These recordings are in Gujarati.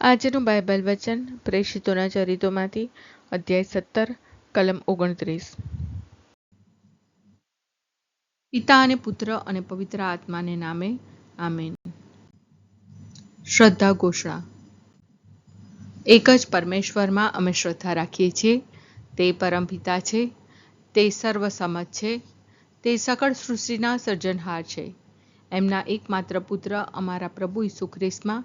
આજનું બાઇબલ વચન પ્રેષિતોના ચરિતોમાંથી, અધ્યાય સત્તર, કલમ ઓગણત્રીસ. પિતા અને પુત્ર અને પવિત્ર આત્માને નામે, આમેન. શ્રદ્ધા ઘોષણા. એક જ પરમેશ્વરમાં અમે શ્રદ્ધા રાખીએ છીએ. તે પરમ પિતા છે. તે સર્વસમજ છે. તે સકળ સૃષ્ટિના સર્જનહાર છે. એમના એકમાત્ર પુત્ર અમારા પ્રભુ ઈસુ ખ્રિસ્તમાં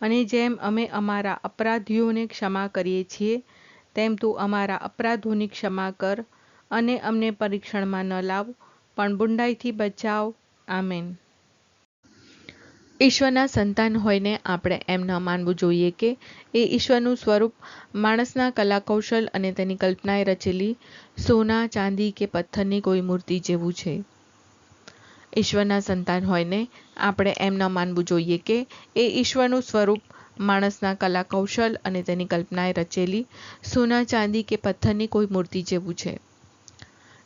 અને જેમ અમે અમારા અપરાધીઓને ક્ષમા કરીએ છીએ, તેમ તું અમારા અપરાધોની ક્ષમા કર અને અમને પરીક્ષણમાં ન લાવ, પણ બુંડાઈથી બચાવ. આમેન. ઈશ્વરના સંતાન હોઈને આપણે એમ ન માનવું જોઈએ કે એ ઈશ્વરનું સ્વરૂપ માણસના કલાકૌશલ અને તેની કલ્પનાએ રચેલી સોના, ચાંદી કે પથ્થરની કોઈ મૂર્તિ જેવું છે. ઈશ્વરના સંતાન હોઈને આપણે એમ ન માનવું જોઈએ કે એ ઈશ્વરનું સ્વરૂપ માણસના કલા કૌશલ અને તેની કલ્પનાએ રચેલી સોના, ચાંદી કે પથ્થરની કોઈ મૂર્તિ જેવું છે.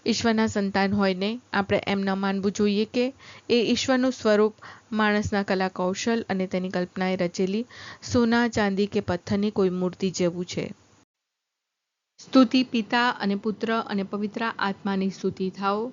ઈશ્વરના સંતાન હોઈને આપણે એમ ન માનવું જોઈએ કે એ ઈશ્વરનું સ્વરૂપ માણસના કલા કૌશલ અને તેની કલ્પનાએ રચેલી સોના, ચાંદી કે પથ્થરની કોઈ મૂર્તિ જેવું છે. સ્તુતિ પિતા અને પુત્ર અને પવિત્ર આત્માની સ્તુતિ થાઓ.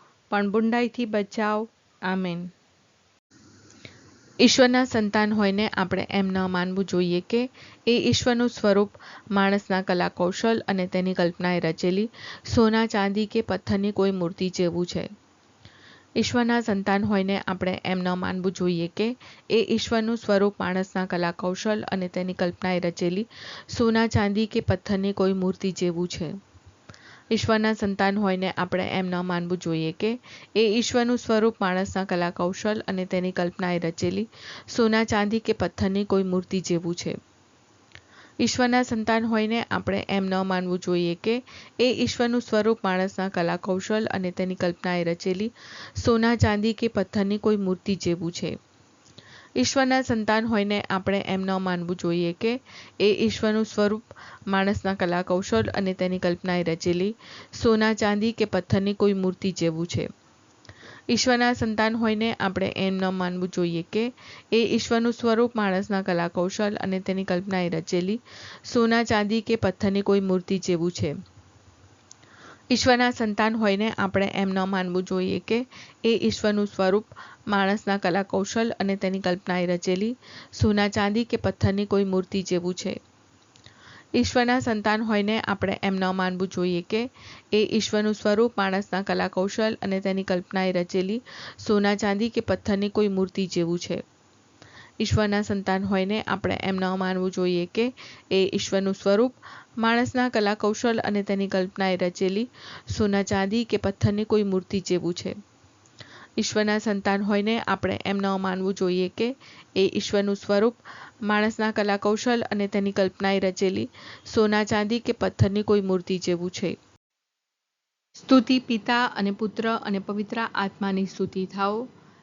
પણ બુંડાઈથી બચાવ. આમેન. ઈશ્વરના સંતાન હોઈને આપણે એમ ન માનવું જોઈએ કે એ ઈશ્વરનું સ્વરૂપ માણસના કલા કૌશલ અને તેની કલ્પનાએ રચેલી સોના, ચાંદી કે પથ્થરની કોઈ મૂર્તિ જેવું છે. ઈશ્વરના સંતાન હોઈને આપણે એમ ન માનવું જોઈએ કે એ ઈશ્વરનું સ્વરૂપ માણસના કલા કૌશલ અને તેની કલ્પનાએ રચેલી સોના, ચાંદી કે પથ્થરની કોઈ મૂર્તિ જેવું છે. ઈશ્વરના સંતાન હોઈને આપણે એમ ન માનવું જોઈએ કે એ ઈશ્વરનું સ્વરૂપ માણસના કલા કૌશલ અને તેની કલ્પનાએ રચેલી સોના ચાંદી કે પથ્થરની કોઈ મૂર્તિ જેવું છે. ઈશ્વરના સંતાન હોઈને આપણે એમ ન માનવું જોઈએ કે એ ઈશ્વરનું સ્વરૂપ માણસના કલા કૌશલ અને તેની કલ્પનાએ રચેલી સોના ચાંદી કે પથ્થરની કોઈ મૂર્તિ જેવું છે. ઈશ્વરના સંતાન હોઈને આપણે એમ ન માનવું જોઈએ કે એ ઈશ્વરનું સ્વરૂપ માણસના કલા કૌશલ અને તેની કલ્પનાએ રચેલી સોના, ચાંદી કે પથ્થરની કોઈ મૂર્તિ જેવું છે. ઈશ્વરના સંતાન હોઈને આપણે એમ ન માનવું જોઈએ કે એ ઈશ્વરનું સ્વરૂપ માણસના કલા કૌશલ અને તેની કલ્પનાએ રચેલી સોના, ચાંદી કે પથ્થરની કોઈ મૂર્તિ જેવું છે. ઈશ્વરના સંતાન હોઈને આપણે એમ ન માનવું જોઈએ કે એ ઈશ્વરનું સ્વરૂપ માણસના કલા કૌશલ અને તેની કલ્પનાએ રચેલી સોના ચાંદી કે પથ્થરની કોઈ મૂર્તિ જેવું છે. ઈશ્વરના સંતાન હોઈને આપણે એમ ન માનવું જોઈએ કે એ ઈશ્વરનું સ્વરૂપ માણસના કલા કૌશલ અને તેની કલ્પનાએ રચેલી સોના ચાંદી કે પથ્થરની કોઈ મૂર્તિ જેવું છે. ઈશ્વરના સંતાન હોઈને આપણે એમ ન માનવું જોઈએ કે એ ઈશ્વરનું સ્વરૂપ માણસના કલા કૌશલ અને તેની કલ્પનાએ રચેલી સોના ચાંદી કે પથ્થરની કોઈ મૂર્તિ જેવું છે. ઈશ્વરના સંતાન હોઈને આપણે એમ ન માનવું જોઈએ કે એ ઈશ્વરનું સ્વરૂપ માણસના કલાકૌશલ અને તેની કલ્પનાએ રચેલી સોના ચાંદી કે પથ્થરની કોઈ મૂર્તિ જેવું છે. સ્તુતિ પિતા અને પુત્ર અને પવિત્ર આત્માની સ્તુતિ થાઓ.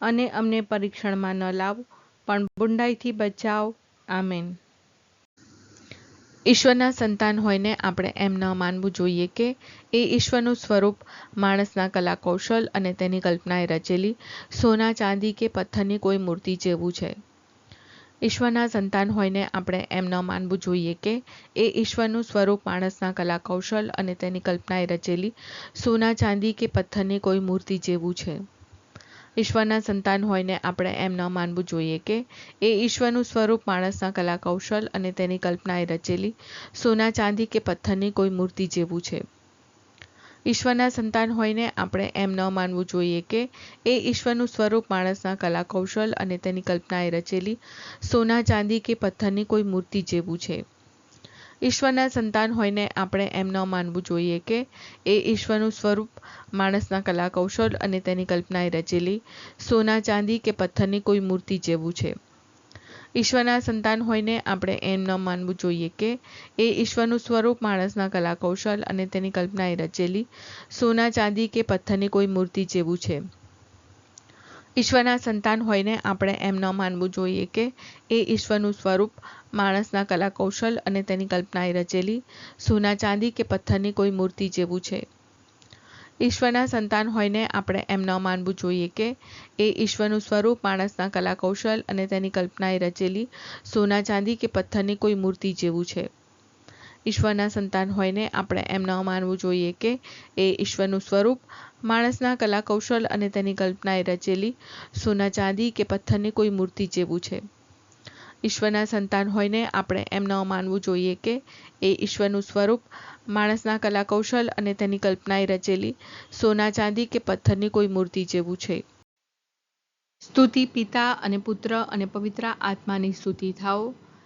અને અમને પરીક્ષણમાં ન લાવ. પણ બુંડાઈથી બચાવ. આમેન. ઈશ્વરના સંતાન હોઈને આપણે એમ ન માનવું જોઈએ કે એ ઈશ્વરનું સ્વરૂપ માણસના કલા કૌશલ અને તેની કલ્પનાએ રચેલી સોના, ચાંદી કે પથ્થરની કોઈ મૂર્તિ જેવું છે. ઈશ્વરના સંતાન હોઈને આપણે એમ ન માનવું જોઈએ કે એ ઈશ્વરનું સ્વરૂપ માણસના કલા કૌશલ અને તેની કલ્પનાએ રચેલી સોના, ચાંદી કે પથ્થરની કોઈ મૂર્તિ જેવું છે. ઈશ્વરના સંતાન હોઈને આપણે એમ ન માનવું જોઈએ કે એ ઈશ્વરનું સ્વરૂપ માણસના કલા કૌશલ અને તેની કલ્પનાએ રચેલી સોના ચાંદી કે પથ્થરની કોઈ મૂર્તિ જેવું છે. ઈશ્વરના સંતાન હોઈને આપણે એમ ન માનવું જોઈએ કે એ ઈશ્વરનું સ્વરૂપ માણસના કલા કૌશલ અને તેની કલ્પનાએ રચેલી સોના ચાંદી કે પથ્થરની કોઈ મૂર્તિ જેવું છે. ઈશ્વરના સંતાન હોઈને આપણે એમ ન માનવું જોઈએ કે એ ઈશ્વરનું સ્વરૂપ માણસના કલા કૌશલ અને તેની કલ્પનાએ રચેલી સોના ચાંદી કે પથ્થરની કોઈ મૂર્તિ જેવું છે. ઈશ્વરના સંતાન હોઈને આપણે એમ ન માનવું જોઈએ કે એ ઈશ્વરનું સ્વરૂપ માણસના કલા કૌશલ અને તેની કલ્પનાએ રચેલી સોના ચાંદી કે પથ્થરની કોઈ મૂર્તિ જેવું છે. ઈશ્વરના સંતાન હોઈને આપણે એમ ન માનવું જોઈએ કે એ ઈશ્વરનું સ્વરૂપ માણસના કલા કૌશલ અને તેની કલ્પનાએ રચેલી સોના ચાંદી કે પથ્થરની કોઈ મૂર્તિ જેવું છે. ઈશ્વરના સંતાન હોઈને આપણે એમ ન માનવું જોઈએ કે એ ઈશ્વરનું સ્વરૂપ માણસના કલા કૌશલ અને તેની કલ્પનાએ રચેલી સોના ચાંદી કે પથ્થરની કોઈ મૂર્તિ જેવું છે. ઈશ્વરના સંતાન હોઈને આપણે એમ ન માનવું જોઈએ કે એ ઈશ્વરનું સ્વરૂપ માણસના કલા કૌશલ અને તેની કલ્પનાએ રચેલી સોના ચાંદી કે પથ્થરની કોઈ મૂર્તિ જેવું છે. ઈશ્વરના સંતાન હોઈને આપણે એમ ન માનવું જોઈએ કે એ ઈશ્વરનું સ્વરૂપ માણસના કલા કૌશલ અને તેની કલ્પનાએ રચેલી સોના ચાંદી કે પથ્થરની કોઈ મૂર્તિ જેવું છે. સ્તુતિ પિતા અને પુત્ર અને પવિત્ર આત્માની સ્તુતિ થાઓ.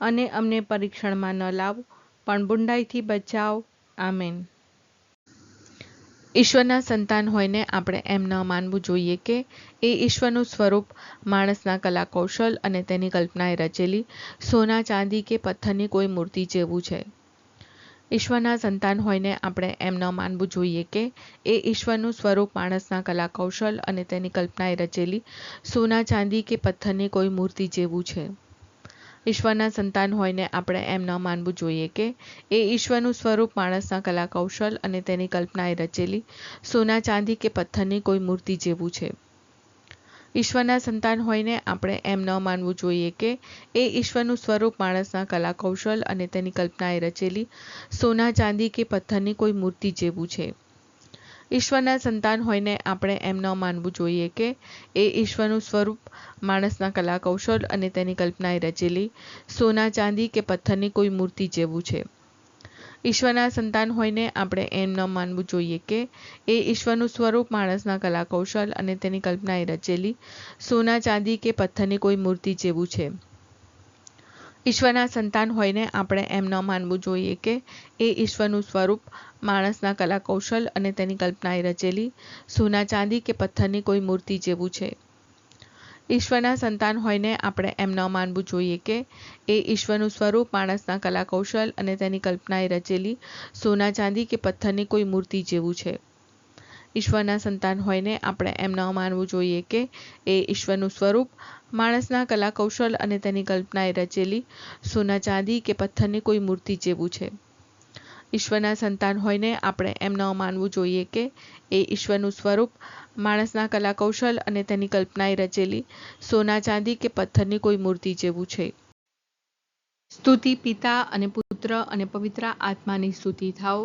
અને અમને પરીક્ષણમાં ન લાવ, પણ બુંડાઈથી બચાવ. આમેન. ઈશ્વરના સંતાન હોઈને આપણે એમ ન માનવું જોઈએ કે એ ઈશ્વરનું સ્વરૂપ માણસના કલા કૌશલ અને તેની કલ્પનાએ રચેલી સોના, ચાંદી કે પથ્થરની કોઈ મૂર્તિ જેવું છે. ઈશ્વરના સંતાન હોઈને આપણે એમ ન માનવું જોઈએ કે એ ઈશ્વરનું સ્વરૂપ માણસના કલા કૌશલ અને તેની કલ્પનાએ રચેલી સોના, ચાંદી કે પથ્થરની કોઈ મૂર્તિ જેવું છે. ઈશ્વરના સંતાન હોઈને આપણે એમ ન માનવું જોઈએ કે એ ઈશ્વરનું સ્વરૂપ માણસના કલા કૌશલ અને તેની કલ્પનાએ રચેલી સોના ચાંદી કે પથ્થરની કોઈ મૂર્તિ જેવું છે. ઈશ્વરના સંતાન હોઈને આપણે એમ ન માનવું જોઈએ કે એ ઈશ્વરનું સ્વરૂપ માણસના કલા કૌશલ અને તેની કલ્પનાએ રચેલી સોના ચાંદી કે પથ્થરની કોઈ મૂર્તિ જેવું છે. ઈશ્વરના સંતાન હોઈને આપણે એમ ન માનવું જોઈએ કે એ ઈશ્વરનું સ્વરૂપ માણસના કલા કૌશલ અને તેની કલ્પનાએ રચેલી સોના, ચાંદી કે પથ્થરની કોઈ મૂર્તિ જેવું છે. ઈશ્વરના સંતાન હોઈને આપણે એમ ન માનવું જોઈએ કે એ ઈશ્વરનું સ્વરૂપ માણસના કલા કૌશલ અને તેની કલ્પનાએ રચેલી સોના, ચાંદી કે પથ્થરની કોઈ મૂર્તિ જેવું છે. ઈશ્વરના સંતાન હોઈને આપણે એમ ન માનવું જોઈએ કે એ ઈશ્વરનું સ્વરૂપ માણસના કલા કૌશલ અને તેની કલ્પનાએ રચેલી સોના ચાંદી કે પથ્થરની કોઈ મૂર્તિ જેવું છે. ઈશ્વરના સંતાન હોઈને આપણે એમ ન માનવું જોઈએ કે એ ઈશ્વરનું સ્વરૂપ માણસના કલા કૌશલ અને તેની કલ્પનાએ રચેલી સોના ચાંદી કે પથ્થરની કોઈ મૂર્તિ જેવું છે. ઈશ્વરના સંતાન હોઈને આપણે એમ ન માનવું જોઈએ કે એ ઈશ્વરનું સ્વરૂપ માણસના કલા કૌશલ અને તેની કલ્પનાએ રચેલી સોના ચાંદી કે પથ્થરની કોઈ મૂર્તિ જેવું છે. ઈશ્વરના સંતાન હોઈને આપણે એમ ન માનવું જોઈએ કે એ ઈશ્વરનું સ્વરૂપ માણસના કલા કૌશલ અને તેની કલ્પનાએ રચેલી સોના ચાંદી કે પથ્થરની કોઈ મૂર્તિ જેવું છે. સ્તુતિ પિતા અને પુત્ર અને પવિત્ર આત્માની સ્તુતિ થાઓ.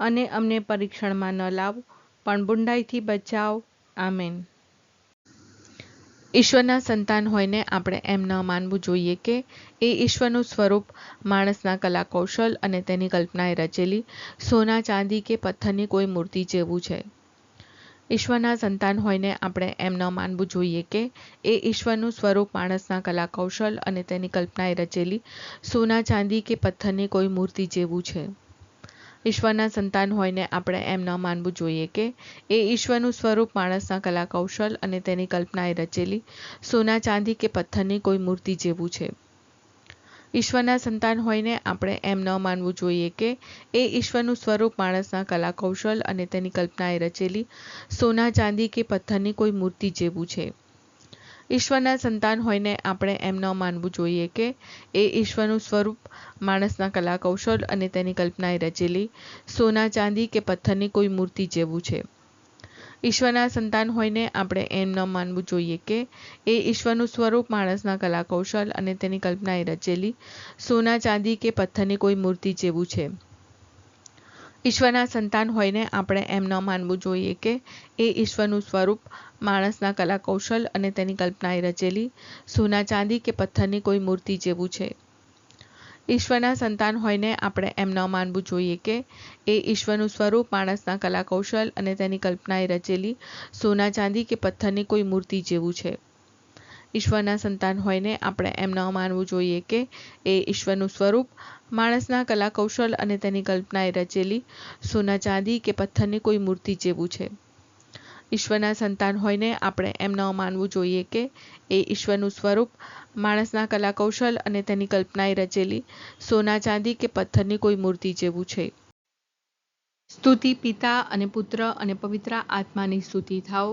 અને અમને પરીક્ષણમાં ન લાવ. પણ બુંડાઈથી બચાવ. આમેન. ઈશ્વરના સંતાન હોઈને આપણે એમ ન માનવું જોઈએ કે એ ઈશ્વરનું સ્વરૂપ માણસના કલા કૌશલ અને તેની કલ્પનાએ રચેલી સોના, ચાંદી કે પથ્થરની કોઈ મૂર્તિ જેવું છે. ઈશ્વરના સંતાન હોઈને આપણે એમ ન માનવું જોઈએ કે એ ઈશ્વરનું સ્વરૂપ માણસના કલા કૌશલ અને તેની કલ્પનાએ રચેલી સોના, ચાંદી કે પથ્થરની કોઈ મૂર્તિ જેવું છે. ઈશ્વરના સંતાન હોઈને આપણે એમ ન માનવું જોઈએ કે એ ઈશ્વરનું સ્વરૂપ માણસના કલા કૌશલ અને તેની કલ્પનાએ રચેલી સોના ચાંદી કે પથ્થરની કોઈ મૂર્તિ જેવું છે. ઈશ્વરના સંતાન હોઈને આપણે એમ ન માનવું જોઈએ કે એ ઈશ્વરનું સ્વરૂપ માણસના કલા કૌશલ અને તેની કલ્પનાએ રચેલી સોના ચાંદી કે પથ્થરની કોઈ મૂર્તિ જેવું છે. ઈશ્વરના સંતાન હોઈને આપણે એમ ન માનવું જોઈએ કે એ ઈશ્વરનું સ્વરૂપ માણસના કલા કૌશલ અને તેની કલ્પનાએ રચેલી સોના ચાંદી કે પથ્થરની કોઈ મૂર્તિ જેવું છે. ઈશ્વરના સંતાન હોઈને આપણે એમ ન માનવું જોઈએ કે એ ઈશ્વરનું સ્વરૂપ માણસના કલા કૌશલ અને તેની કલ્પનાએ રચેલી સોના ચાંદી કે પથ્થરની કોઈ મૂર્તિ જેવું છે. ઈશ્વરના સંતાન હોઈને આપણે એમ ન માનવું જોઈએ કે એ ઈશ્વરનું સ્વરૂપ માણસના કલા કૌશલ અને તેની કલ્પનાએ રચેલી સોના ચાંદી કે પથ્થરની કોઈ મૂર્તિ જેવું છે. ઈશ્વરના સંતાન હોઈને આપણે એમ ન માનવું જોઈએ કે એ ઈશ્વરનું સ્વરૂપ માણસના કલા કૌશલ અને તેની કલ્પનાએ રચેલી સોના ચાંદી કે પથ્થરની કોઈ મૂર્તિ જેવું છે. ઈશ્વરના સંતાન હોઈને આપણે એમ ન માનવું જોઈએ કે એ ઈશ્વરનું સ્વરૂપ માણસના કલા કૌશલ અને તેની કલ્પનાએ રચેલી સોના ચાંદી કે પથ્થરની કોઈ મૂર્તિ જેવું છે. ઈશ્વરના સંતાન હોઈને આપણે એમ ન માનવું જોઈએ કે એ ઈશ્વરનું સ્વરૂપ માણસના કલા કૌશલ અને તેની કલ્પનાએ રચેલી સોના ચાંદી કે પથ્થરની કોઈ મૂર્તિ જેવું છે. સ્તુતિ પિતા અને પુત્ર અને પવિત્ર આત્માની સ્તુતિ થાઓ.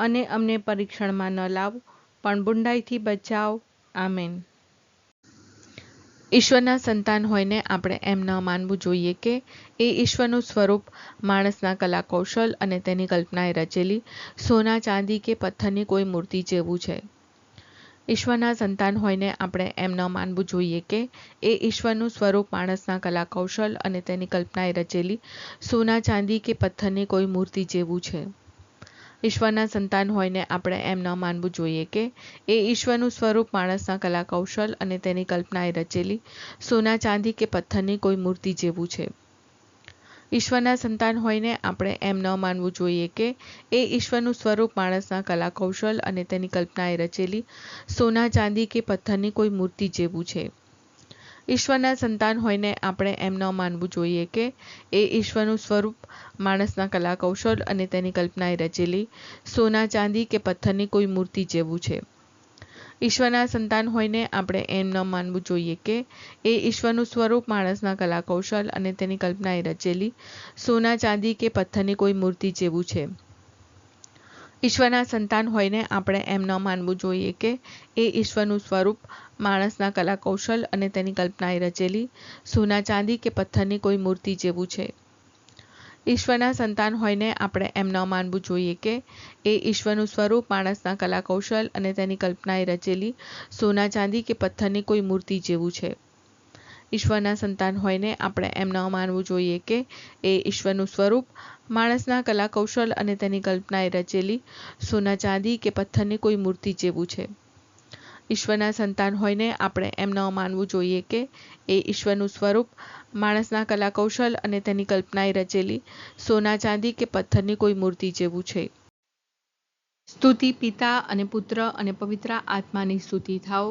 અને અમને પરીક્ષણમાં ન લાવ. પણ બુંડાઈથી બચાવ. આમેન. ઈશ્વરના સંતાન હોઈને આપણે એમ ન માનવું જોઈએ કે એ ઈશ્વરનું સ્વરૂપ માણસના કલા કૌશલ અને તેની કલ્પનાએ રચેલી સોના, ચાંદી કે પથ્થરની કોઈ મૂર્તિ જેવું છે. ઈશ્વરના સંતાન હોઈને આપણે એમ ન માનવું જોઈએ કે એ ઈશ્વરનું સ્વરૂપ માણસના કલા કૌશલ અને તેની કલ્પનાએ રચેલી સોના, ચાંદી કે પથ્થરની કોઈ મૂર્તિ જેવું છે. ઈશ્વરના સંતાન હોઈને આપણે એમ ન માનવું જોઈએ કે એ ઈશ્વરનું સ્વરૂપ માણસના કલા કૌશલ અને તેની કલ્પનાએ રચેલી સોના ચાંદી કે પથ્થરની કોઈ મૂર્તિ જેવું છે. ઈશ્વરના સંતાન હોઈને આપણે એમ ન માનવું જોઈએ કે એ ઈશ્વરનું સ્વરૂપ માણસના કલા કૌશલ અને તેની કલ્પનાએ રચેલી સોના ચાંદી કે પથ્થરની કોઈ મૂર્તિ જેવું છે. ઈશ્વરના સંતાન હોઈને આપણે એમ ન માનવું જોઈએ કે એ ઈશ્વરનું સ્વરૂપ માણસના કલા કૌશલ અને તેની કલ્પનાએ રચેલી સોના ચાંદી કે પથ્થરની કોઈ મૂર્તિ જેવું છે. ઈશ્વરના સંતાન હોઈને આપણે એમ ન માનવું જોઈએ કે એ ઈશ્વરનું સ્વરૂપ માણસના કલા કૌશલ અને તેની કલ્પનાએ રચેલી સોના ચાંદી કે પથ્થરની કોઈ મૂર્તિ જેવું છે. ઈશ્વરના સંતાન હોઈને આપણે એમ ન માનવું જોઈએ કે એ ઈશ્વરનું સ્વરૂપ માણસના કલા કૌશલ અને તેની કલ્પનાએ રચેલી સોના ચાંદી કે પથ્થરની કોઈ મૂર્તિ જેવું છે. ઈશ્વરના સંતાન હોઈને આપણે એમ ન માનવું જોઈએ કે એ ઈશ્વરનું સ્વરૂપ માણસના કલા કૌશલ અને તેની કલ્પનાએ રચેલી સોના ચાંદી કે પથ્થરની કોઈ મૂર્તિ જેવું છે. ઈશ્વરના સંતાન હોઈને આપણે એમ ન માનવું જોઈએ કે એ ઈશ્વરનું સ્વરૂપ માણસના કલા કૌશલ અને તેની કલ્પનાએ રચેલી સોના ચાંદી કે પથ્થરની કોઈ મૂર્તિ જેવું છે. ઈશ્વરના સંતાન હોઈને આપણે એમ ન માનવું જોઈએ કે એ ઈશ્વરનું સ્વરૂપ માણસના કલા કૌશલ અને તેની કલ્પનાએ રચેલી સોના ચાંદી કે પથ્થરની કોઈ મૂર્તિ જેવું છે. સ્તુતિ પિતા અને પુત્ર અને પવિત્ર આત્માની સ્તુતિ થાઓ.